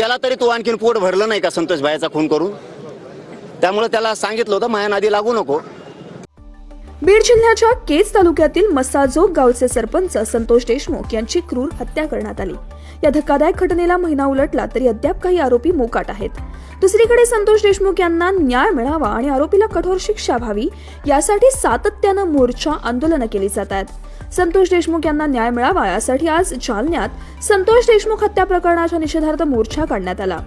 केला तरी तो आणखीन पोट भरलं नाही का संतोष भाईचा खून करून? त्यामुळे त्याला सांगितलं होतं माया नादी लागू नको. बीड जिल्ह्याच्या केज तालुक्यातील मसाजोग गावचे सरपंच संतोष देशमुख यांची क्रूर हत्या करण्यात आली. या धक्कादायक घटनेला महिना उलटला तरी अद्याप काही आरोपी मोकाट आहेत. दुसरीकडे संतोष देशमुख यांना न्याय मिळावा आणि आरोपीला कठोर शिक्षा व्हावी यासाठी सातत्यानं मोर्चा आंदोलनं केली जात आहेत. संतोष देशमुख यांना न्याय मिळावा यासाठी आज जालन्यात संतोष देशमुख हत्या प्रकरणाच्या निषेधार्थ मोर्चा काढण्यात आला.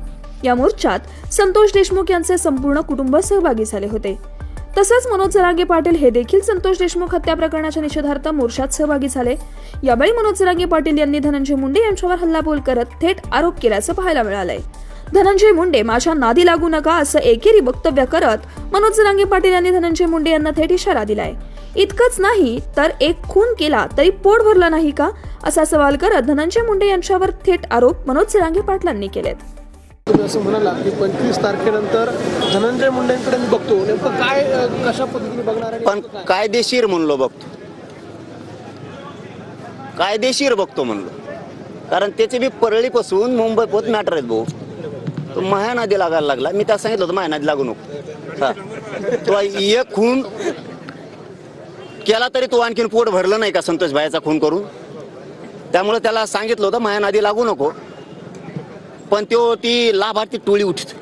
या मोर्चात संतोष देशमुख यांचे संपूर्ण कुटुंब सहभागी झाले होते. तसंच मनोज जरांगे पाटील हे देखील संतोष देशमुख हत्या प्रकरणाच्या निषेधार्थ मोर्चात सहभागी झाले. यावेळी मनोज जरांगे पाटील यांनी धनंजय मुंडे यांच्यावर हल्लाबोल करत थेट आरोप केल्याचं पाहायला मिळालंय. धनंजय मुंडे माझ्या नादी लागू नका असं एकेरी वक्तव्य करत मनोज जरांगे पाटील यांनी धनंजय मुंडे यांना थेट इशारा दिलाय. इतकंच नाही तर एक खून केला तरी पोट भरलं नाही का? असा सवाल करत धनंजय मुंडे यांच्यावर थेट आरोप मनोज जरांगे पाटलांनी केलेत. तुम्ही असं म्हणाला की पंचवीस तारखेनंतर धनंजय मुंडेंकडे मी बघतो. नेमकं काय कशा पद्धतीने बघणार पण? कायदेशीर म्हणलो बघतो. कायदेशीर बघतो म्हणलो. कारण त्याचे बी परळीपासून मुंबई पोत मॅटर आहेत भाऊ. तो माया नदी लागायला लागला. मी त्याला सांगितलं होतं माया नदी लागू नको. हा. तो एक खून केला तरी तो आणखीन पोट भरलं नाही का संतोष भाईचा खून करून? त्यामुळे त्याला सांगितलं होतं माया नादी लागू नको. पण तो ती लाभार्थी टोळी उठत.